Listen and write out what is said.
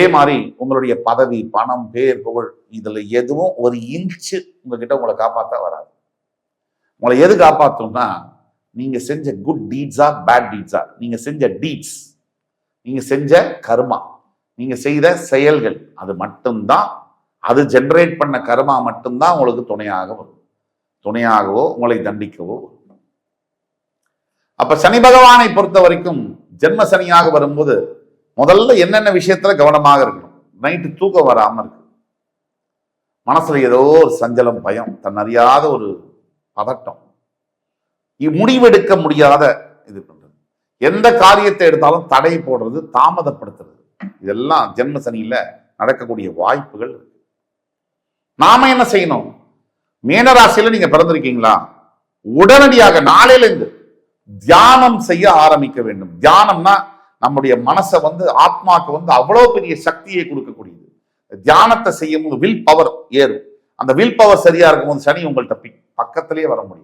அதே மாதிரி உங்களுடைய பதவி பணம் பேர் புகழ் இதுல எதுவும் ஒரு இன்ச்சு உங்ககிட்ட உங்களை காப்பாத்த வராது. உங்களை எது காப்பாற்றும்னா நீங்க செஞ்ச குட் டீட்ஸா பேட் டீட்ஸா நீங்க செஞ்ச டீட்ஸ் நீங்க செஞ்ச கர்மா நீங்க செய்த செயல்கள் அது மட்டும்தான் அது ஜெனரேட் பண்ண கர்மா மட்டும்தான் உங்களுக்கு துணையாக வரும். துணையாகவோ உங்களை தண்டிக்கவோ வரும். அப்ப சனி பகவானை பொறுத்த வரைக்கும் ஜென்ம சனியாக வரும்போது முதல்ல என்னென்ன விஷயத்துல கவனமாக இருக்கணும்? நைட்டு தூக்கம் வராம இருக்கு. மனசுல ஏதோ ஒரு சஞ்சலம் பயம் தன்னறியாத ஒரு பதட்டம். முடிவெடுக்க முடியாத இது பண்றது. எந்த காரியத்தை எடுத்தாலும் தடை போடுறது தாமதப்படுத்துறது. இதெல்லாம் ஜென்ம சனியில நடக்கக்கூடிய வாய்ப்புகள் இருக்கு. நாம என்ன செய்யணும்? மீனராசியில நீங்க பிறந்திருக்கீங்களா? உடனடியாக நாளையிலிருந்து தியானம் செய்ய ஆரம்பிக்க வேண்டும். தியானம்னா நம்முடைய மனசை வந்து ஆத்மாக்கு வந்து அவ்வளோ பெரிய சக்தியை கொடுக்கக்கூடியது. தியானத்தை செய்யும் போது வில் பவர் ஏறும். அந்த வில் பவர் சரியா இருக்கும்போது சனி உங்கள்கிட்ட பிக்- பக்கத்திலேயே வர முடியும்